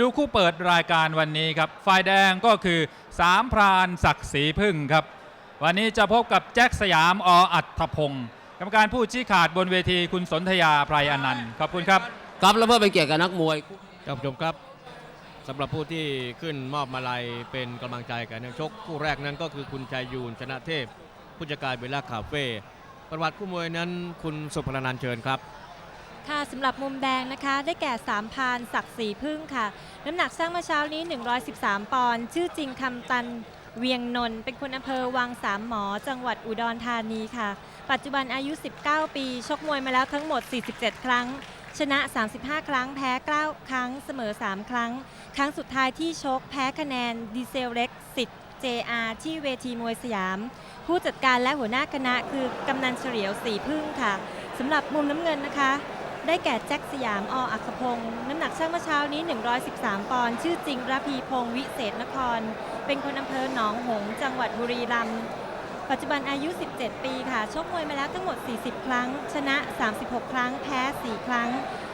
ดูคู่เปิดรายการวันนี้ครับ ฝ่ายแดงก็คือสามพรานศักดิ์ศรีพึ่งครับ วันนี้จะพบกับแจ็คสยามออัฏฐพงศ์กรรมการผู้ชี้ขาดบนเวทีคุณสนธยาไพรอนันต์ขอบคุณครับ ครับแล้วเพื่อเป็นเกียรติกับนักมวยท่านผู้ชมครับสำหรับผู้ที่ขึ้นมอบมาลัยเป็นกำลังใจกับนักชกคู่แรกนั้นก็คือคุณชัยยูนชนะเทพผู้จัดการเบลล่าคาเฟ่ประวัติคู่มวยนั้นคุณสุพรนันท์เชิญครับ ค่ะสำหรับมุมแดงนะคะ ได้แก่สามพานศักดิ์ศรีพึ่งค่ะ น้ำหนักช่างเมื่อเช้านี้ 113 ปอนด์ชื่อจริงคำตันเวียงนนท์เป็นคนอำเภอวังสามหมอ จังหวัดอุดรธานีค่ะ ปัจจุบันอายุ 19 ปี ชกมวยมาแล้วทั้งหมด 47 ครั้ง ชนะ 35 ครั้ง แพ้ 9 ครั้ง เสมอ 3 ครั้ง ครั้งสุดท้ายที่ชกแพ้คะแนนดีเซลเล็กสิทธิ์ JR ที่เวทีมวยสยาม ผู้จัดการและหัวหน้าคณะคือกำนันเฉลียวสีพึ่งค่ะสำหรับมุมน้ำเงินนะคะ ได้แก่แจ็คสยามออัครพงศ์น้ำหนักช่างเมื่อเช้านี้ 113 ปอนด์ชื่อจริงระพีพงศ์วิเศษนคร เป็นคนอำเภอหนองหงส์จังหวัดบุรีรัมย์ปัจจุบันอายุ 17 ปีค่ะ ชกมวยมาแล้วทั้งหมด 40 ครั้ง ชนะ 36 ครั้ง แพ้ 4 ครั้ง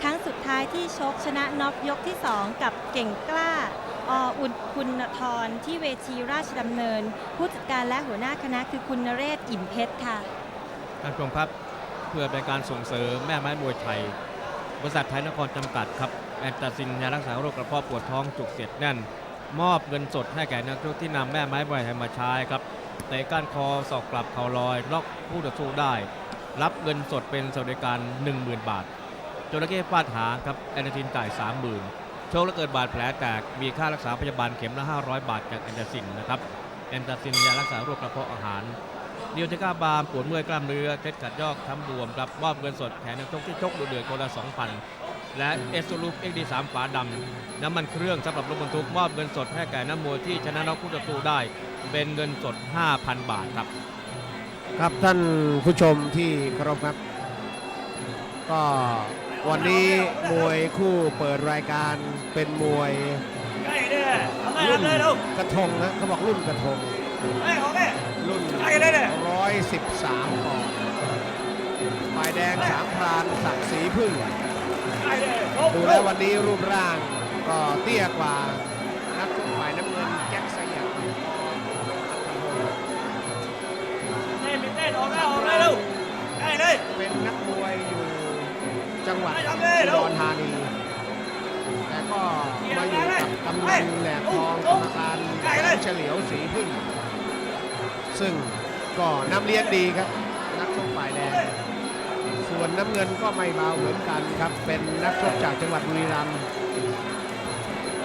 ครั้งสุดท้ายที่ชกชนะน็อกยกที่ 2 กับเก่งกล้าออุณคุณทรที่เวทีราชดำเนิน ผู้จัดการและหัวหน้าคณะคือคุณนเรศอิ่มเพชรค่ะท่านผู้ชมครับ เพื่อเป็นการส่งเสริมแม่ไม้มวยไทย บริษัทไทยนครจำกัดครับแอนตาซินยารักษาโรคกระเพาะปวดท้องจุกเสียดแน่น มอบเงินสดให้แก่นักชกที่นำแม่ไม้มวยไทยมาใช้ครับเตะก้านคอสอกกลับเข่าลอย ล็อกผู้ต่อสู้ได้ รับเงินสดเป็นสวัสดิการ 10,000 บาทจระเข้ฟาดหางครับแอนตาซินจ่าย 30,000 โชคและเกิดบาดแผลแตกมีค่ารักษาพยาบาลเข็มละ 500 บาทจากแอนตาซินนะครับแอนตาซินยารักษาโรคกระเพาะอาหาร เดียวเทก้าบาร์มปวดเมื่อยกล้ามเนื้อเคล็ดขัดยอกช้ำบวมครับมอบเงินสดแทนนักชกที่ชกดุเดือดคนละ2,000 และเอสโซลูปเอ็กดีสามฝาดำน้ำมันเครื่องสำหรับรถบรรทุกมอบเงินสดให้แก่นักมวยที่ชนะน็อกคู่ต่อสู้ได้ เป็นเงินสด 5,000 บาทครับ ครับท่านผู้ชมที่เคารพครับ ก็วันนี้มวยคู่เปิดรายการเป็นมวยรุ่นกระทงนะเขาบอกรุ่นกระทงรุ่น 113ปอนด์ฝ่ายแดงสามพรานศักดิ์ศรีพึ่ง ดูแล้ววันนี้รูปร่างก็เตี้ยกว่า นักชกฝ่ายน้ำเงินแจ็คสยามเป็นนักมวยอยู่จังหวัดอุดรธานีแต่ก็มาอยู่กับกำนันแหลมทองกรรมการเฉลียวสีพึ่งซึ่ง ก็น้ำเลี้ยงดีครับ นักชกฝ่ายแดง ส่วนน้ำเงินก็ไม่เบาเหมือนกันครับ เป็นนักชกจากจังหวัดบุรีรัมย์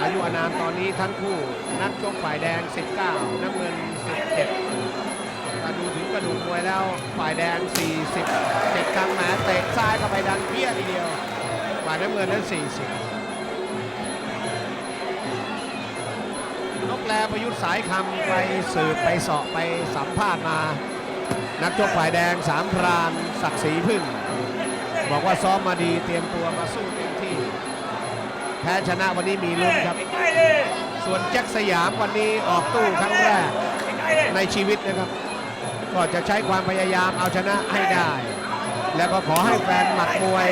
อายุอานามตอนนี้ทั้งคู่นักชกฝ่ายแดง 19 น้ำเงิน 17ถ้าดูถึงกระดูกมวยแล้วฝ่ายแดง 47ครั้งแหมเตะซ้ายเข้าไปดันเพี้ยทีเดียวฝ่ายน้ำเงินนั้น 40 นกแลประยุทธ์สายคำไปสืบไปเสาะไปสัมภาษณ์มา นักชกฝ่ายแดงสามพรานศักดิ์ศรีพึ่ง บอกว่าซ้อมมาดีเตรียมตัวมาสู้เต็มที่ แพ้ชนะวันนี้มีลุ้นครับ ส่วนแจ็คสยามวันนี้ออกตู้ครั้งแรกในชีวิตนะครับ ก็จะใช้ความพยายามเอาชนะให้ได้ แล้วก็ขอให้แฟนหมัดมวย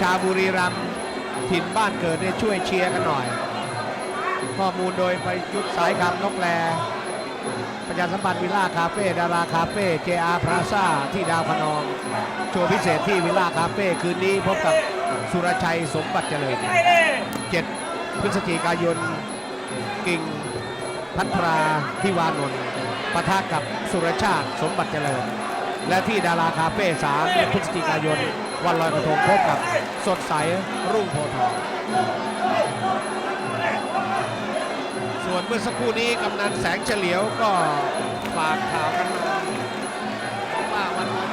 ชาบุรีรัมย์ถิ่นบ้านเกิดเนี่ยช่วยเชียร์กันหน่อย ข้อมูลโดยไปยุทธสายคำนกแลประชาสัมพันธ์วิลล่าคาเฟ่ดาราคาเฟ่ JR พลาซาที่ดาวพนองโชว์พิเศษที่วิลล่าคาเฟ่คืนนี้พบกับสุรชัยสมบัติเจริญ7พฤศจิกายน กิ่งพัทราทิวานนท์ปะทะกับสุรชาติสมบัติเจริญ และที่ดาราคาเฟ่3พฤศจิกายน วันลอยกระทงพบกับสดใสรุ่งโพธิ์ทอง เมื่อสักครู่นี้กำนันแสงเฉลียวก็ฝากข่าวกันมาว่าวันทง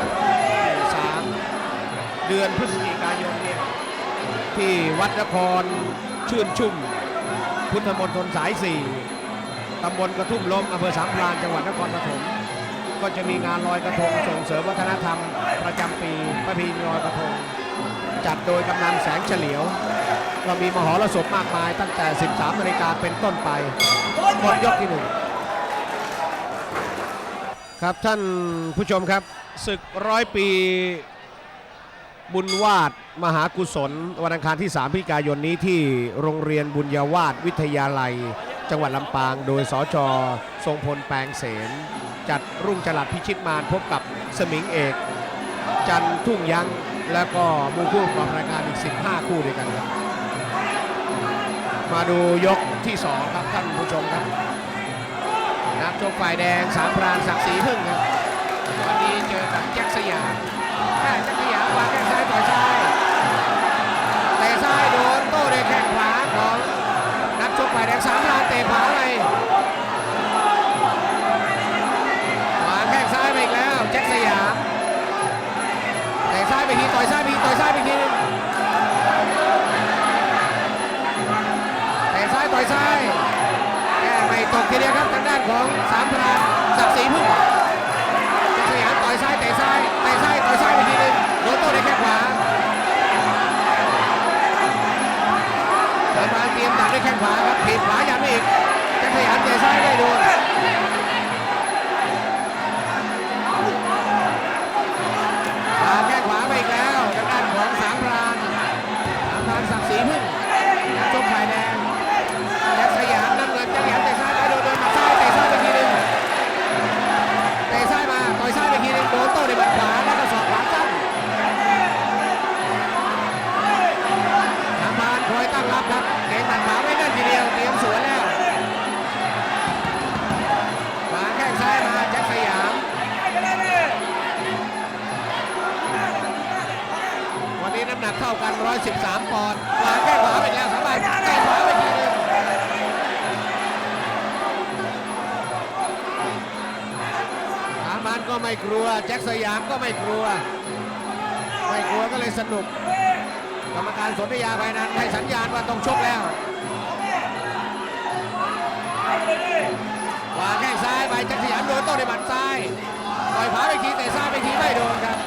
ที่สามเดือนพฤศจิกายนเนี่ยที่วัดนครชื่นชุ่ม พุทธมณฑลสาย4ตำบลกระทุ่มล้มอำเภอสามพรานจังหวัดนครปฐมก็จะมีงานลอยกระทงส่งเสริมวัฒนธรรม ประจำปีประเพณีลอยกระทง จัดโดยกำนันแสงเฉลียวก็มีมหรสพมากมายตั้งแต่ 13นาฬิกาเป็นต้นไป หมดยกที่หนึ่งครับท่านผู้ชมครับศึกร้อยปีบุญวาดมหากุศล วันอังคารที่ 3พฤศจิกายนนี้ที่โรงเรียนบุญญาวาสวิทยาลัย จังหวัดลำปาง โดยสจทรงพลแปลงเสน จัดรุ่งจรัสพิชิตมารพบกับสมิงเอก จันทุ่งยังแล้วก็มูคู่ประกอบรายการอีก 15 คู่ด้วยกันครับ มาดูยกที่2ครับท่านผู้ชมครับ นักชกฝ่ายแดงสามพรานศักดิ์ศรีพึ่งครับวันนี้เจอกับแจ็คสยามแจ็ค อนด์วางแข้งขวาไปแล้วสามารถเตะขวาไปทีหนึงสามพันก็ไม่กลัว แจ็คสยามก็ไม่กลัว ไม่กลัวก็เลยสนุก กรรมการสนธยาภายนั้นให้สัญญาณว่าต้องชกแล้ววางแข้งซ้ายไปแจ็คสยามโดนโต้ด้วยหมัดซ้าย ต่อยขวาไปทีแต่ซ้ายไปทีไม่โดนครับ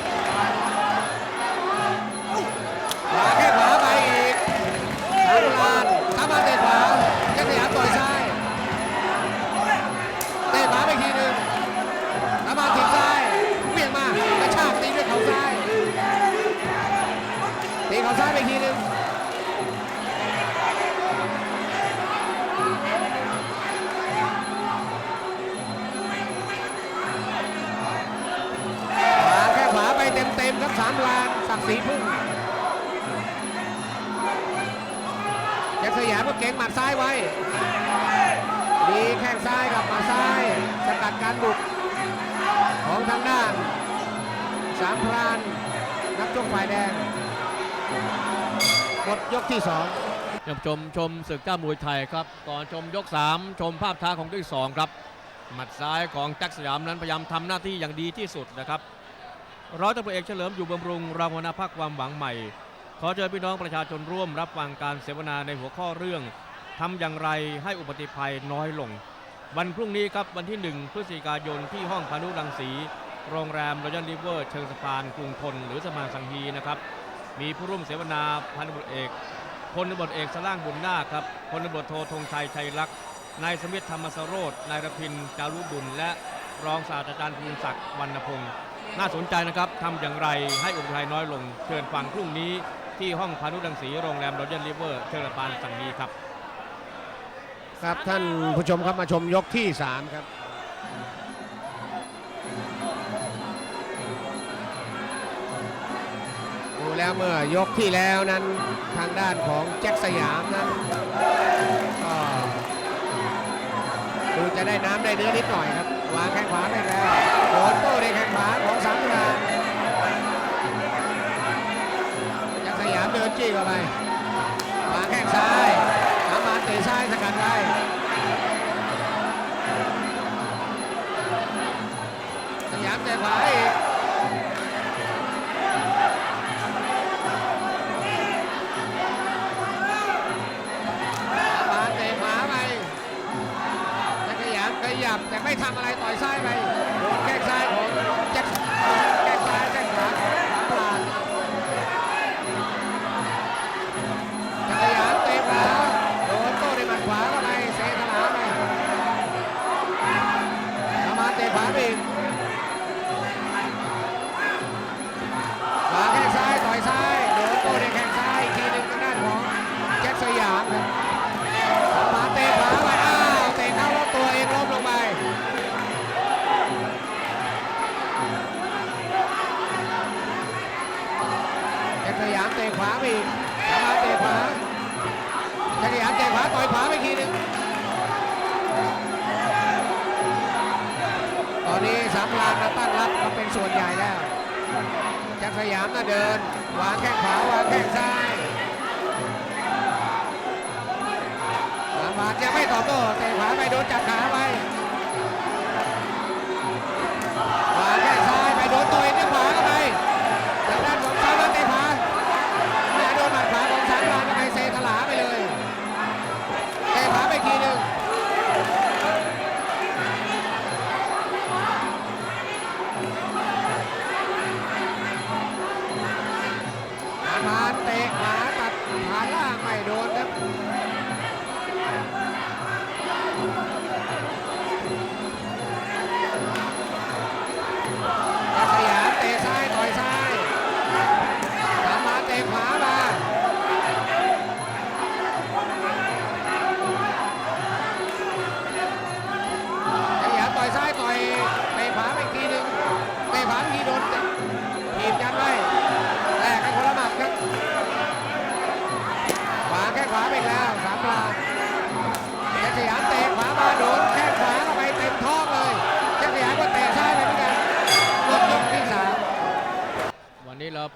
ศักดิ์ศรีพึ่งแจ็คสยามก็เก่งหมัดซ้ายไว้ดีแข้งซ้ายกับหมัดซ้าย สกัดการบุก ของทางด้าน สามพราน นักชกฝ่ายแดงหมดยกที่สองชมชมชมศึกเจ้ามวยไทยครับ ก่อนชมยก 3 ชมภาพช้าของยกที่สองครับ หมัดซ้ายของแจ็คสยามนั้นพยายามทำหน้าที่อย่างดีที่สุดนะครับ ร้อยตำรวจเอกเฉลิมอยู่บำรุงรางวัลพักความหวังใหม่ ขอเชิญพี่น้องประชาชนร่วมรับฟังการเสวนาในหัวข้อเรื่องทำอย่างไรให้อุบัติภัยน้อยลง วันพรุ่งนี้ครับวันที่ 1 พฤศจิกายนที่ห้องพานุรังสี โรงแรมรอยัลริเวอร์เชิงสะพานกรุงทนหรือสมานสังฮีนะครับ มีผู้ร่วมเสวนาพันตำรวจเอกพลตำรวจเอกสล่างบุญนาคครับพลตำรวจโทธงชัยชัยลักษณ์นายสมิทธธรรมสโรธนายรพินจารุบุญและรองศาสตราจารย์ภูมิศักดิ์วรรณพงศ์ น่าสนใจนะครับทำอย่างไรให้อุบัติภัยน้อยลง เชิญฟังพรุ่งนี้ที่ห้องพานุรังสีโรงแรมรอยัลริเวอร์เชิงสะพานสังฮีครับ ครับท่านผู้ชมครับมาชมยกที่ 3 ครับดูแล้วเมื่อยกที่แล้วนั้นทางด้านของแจ็คสยามนั้นก็ดูจะได้น้ำได้เนื้อนิดหน่อยครับวางแข้งขวาไปแล้วโดนโต้ ขวาของสามพรานแจ็คสยามเดินจี้เข้าไปวางแข้งซ้ายสามารถเตะซ้ายสกัดได้สยามเตะขวาอีกสามารถเตะขวาไปขยับขยับแต่ไม่ทำอะไรต่อยซ้ายไป ใหญ่แล้วแจ็คสยามน่ะเดิน วางแข้งขวาวางแข้งซ้ายสามบาทยังไม่ตอบโต้เตะขวาไปโดนจับขาไป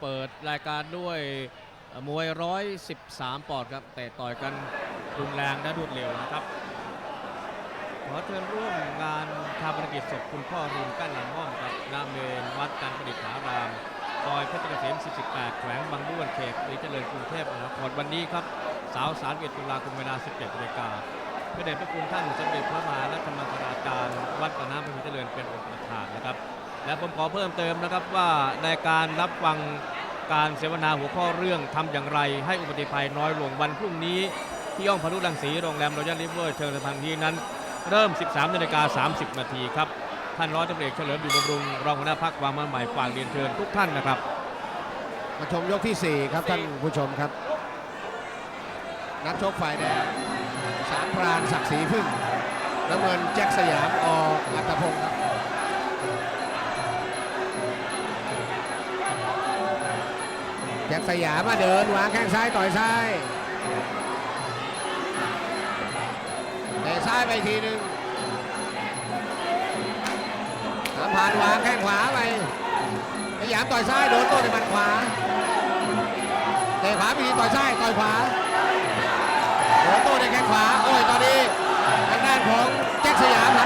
เปิดรายการด้วยเอ่อมวย 113 ปอนด์ครับแต่ต่อยกันรุนแรงและรวดเร็วนะครับ ขอเชิญร่วมงานชาปนกิจศพคุณพ่อรุนกั้นลำม่อมครับนาเมนวัดการประดิษฐารามซอยเพชรเกษม48 แขวงบางด้วนเขตรีเจริญกรุงเทพมหานครวันนี้ครับสาว31ตุลาคมเวลา 17นาฬิกาพระเดชพระคุณท่านสมเด็จพระมหารัชมังคลาจารย์วัดปากน้ำพระพิเจริญเป็นองค์ประธานนะครับ และผมขอเพิ่มเติมนะครับว่าในการรับฟังการเสวนาหัวข้อเรื่องทำอย่างไร ให้อุบัติภัยน้อยลงวันพรุ่งนี้ ที่ย่องพารุรังสีโรงแรมรอยัลริเวอร์เชิงสะพานที่นั้น เริ่ม 13นาฬิกา30 นาทีครับ ท่านร้อยตำรวจเอกเฉลิมอยู่บำรุง รองหัวหน้าพักวางมาใหม่ฝากเรียนเชิญทุกท่านนะครับมาชมยกที่ 4 ครับท่านผู้ชมครับ นักชกฝ่ายแดงสามพรานศักดิ์ศรีพึ่งน้ำเงินแจ็คสยามออัตพงศ์ครับ แจ็คสยามมาเดินวางแข้งซ้ายต่อยซ้ายเตะซ้ายไปทีหนึ่งสามพรานวางแข้งขวาไปพยามต่อยซ้ายโดนโต้ในมัดขวาเตะขวาไปทีต่อยซ้ายต่อยขวาโดนโต้ในแข้งขวาโอ้ยตอนนี้ทางด้านของแจ็คสยามหัน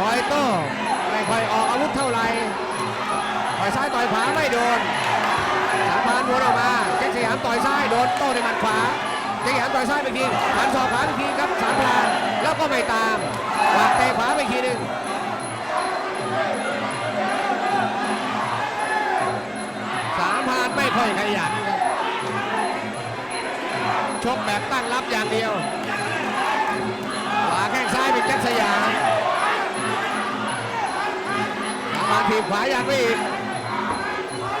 คอยโต้ไม่ค่อยออกอาวุธเท่าไหร่ต่อยซ้ายต่อยขวาไม่โดนสามพานวนออกมาแจ็คสยามต่อยซ้ายโดนโต้ในหมัดขวาแจ็คสยามต่อยซ้ายไปทีหันศอกขวาอีกทีครับสามพานแล้วก็ไม่ตามวางเตะขวาไปทีหนึ่งสามพานไม่ค่อยขยันครับชกแบบตั้งรับอย่างเดียวขวาแข้งซ้ายเป็นแจ็คสยาม มานถีขวายันไปอีก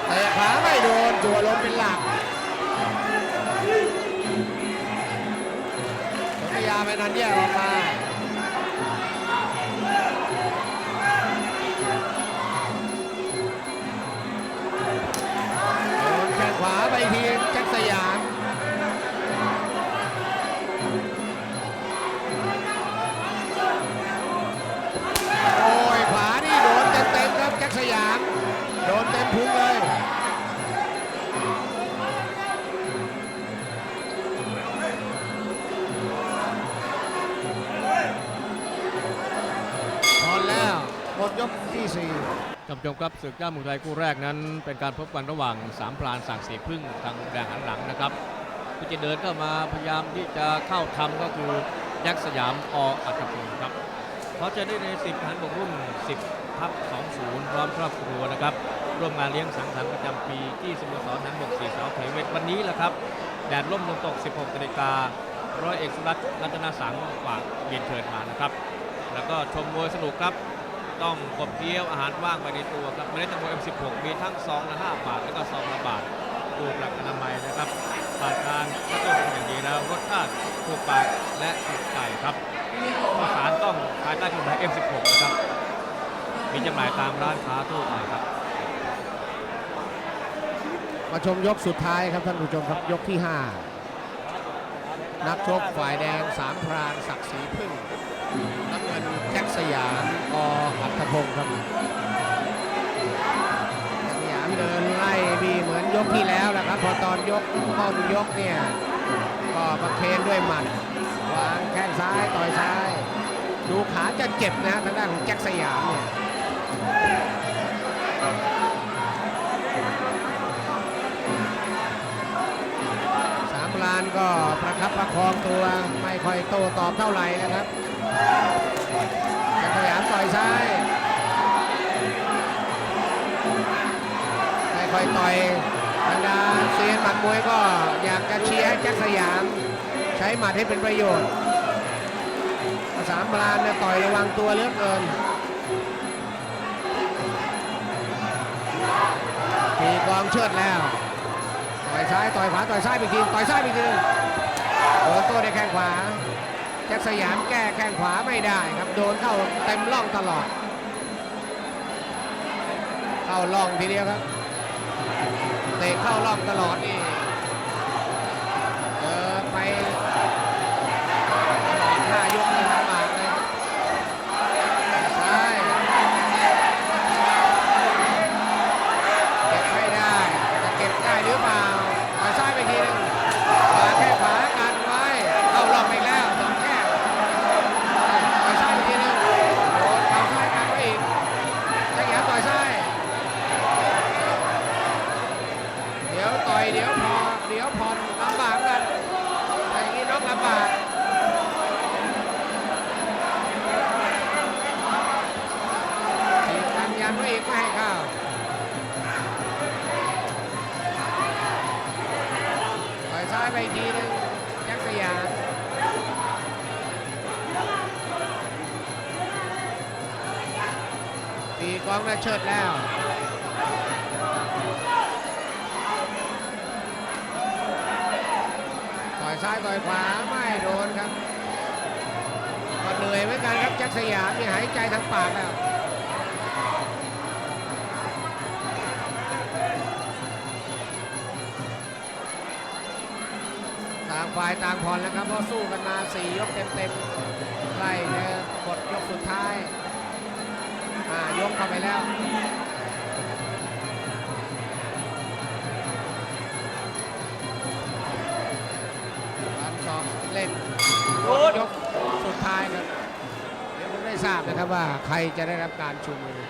เตะขวาไม่โดนจัวลมเป็นหลักสนธยาไปนันแยกออกมาโดนแข้งขวาไปที ที่ท่านผู้ชมครับศึกย่ามวยไทยคู่แรกนั้น เป็นการพบกันระหว่างสามพรานสั่งสีพึ่งทางแดงหันหลังนะครับผู้จะเดินเข้ามาพยายามที่จะเข้าทำก็คือยักษ์สยามออัตพงศ์ครับเขาจะได้ใน10หันบกรุ่น 10ทับ20 พร้อมครอบครัวนะครับ ร่วมงานเลี้ยงสังสรรค์ประจำปีที่สโมสรหันบกสีสาวเทเวศวันนี้แหละครับแดดร่มลมตก 16นาฬิการ้อยเอกสุรัตน์รัตนสังฝากเรียนเชิญมานะครับ แล้วก็ชมมวยสนุกครับ ต้องกบเกี๊ยวอาหารว่างไปในตัวครับเมล็ดแตงโม M16 มีทั้งซองละ5บาท แล้วก็ซองละบาทดูหลักอนามัยนะครับผ่านการคัดเลือกเป็นอย่างดีแล้วรสชาติถูกปากและถูกใจครับข้าวสารต้องภายใต้กฎหมาย M16 นะครับมีจำหน่ายตามร้านค้าทั่วไปครับ มาชมยกสุดท้ายครับท่านผู้ชมครับยกที่ 5 นักชกฝ่ายแดงสามพรานศักดิ์ศรีพึ่งน้ำเงิน ยามออัตพงศ์ครับสยามเดินไล่บีเหมือนยกที่แล้วนะครับ พอตอนยกต้นยกเนี่ยก็ประเคนด้วยหมัดวางแข้งซ้ายต่อยซ้าย ดูขาจะเจ็บนะทางด้านของแจ็คสยามเนี่ยสามลานก็ประคับประคองตัวไม่ค่อยโตตอบเท่าไหร่นะครับ ซ้ายไม่ค่อยต่อยบรรดาเซียนหมัดมวยก็อยากจะเชียร์ให้แจ็คสยาม ใช้หมัดให้เป็นประโยชน์สามลานเนี่ยต่อยระวังตัวเลือเกินปีกองเชิดแล้ว ต่อยซ้ายต่อยขวาต่อยซ้ายไปทีต่อยซ้ายไปอีกทีโดนตัวด้วยแข้งขวา จ็คสยามแก้แข้งขวาไม่ได้ครับ โดนเข้าเต็มล่องตลอด เข้าล่องทีเดียวครับ เตะเข้าล่องตลอดนี่ ตีกองแล้เชิดแล้วต่อยซ้ายต่อยขวาไม่โดนครับก็เหนื่อยเหมือนกันครับแจ็คสยามนี่หายใจทั้งปากแล้วต่างฝ่ายต่างผ่อนแล้วครับเพราะสู้กันมา4ยกเต็มๆไล่เลยหมดยกสุดท้าย อ่ายกเข้าไปแล้วการสอบเล่นยกสุดท้ายครับ เดี๋ยวผมได้ทราบนะครับว่าใครจะได้รับการชูมือ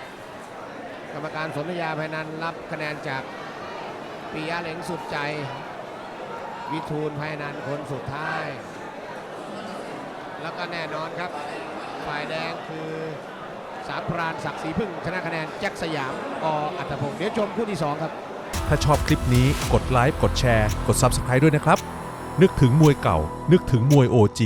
กรรมการสนธยาภายนันรับคะแนนจากปิยะเหลงสุดใจ วิทูลภายนันคนสุดท้าย แล้วก็แน่นอนครับ ฝ่ายแดงคือ สามพรานศักดิ์ศรีพึ่งชนะคะแนนแจ็คสยามออัตพงศ์เดี๋ยวชมคู่ที่สองครับ ถ้าชอบคลิปนี้กดไลค์กดแชร์ กด Subscribe ด้วยนะครับ นึกถึงมวยเก่า นึกถึงมวย OG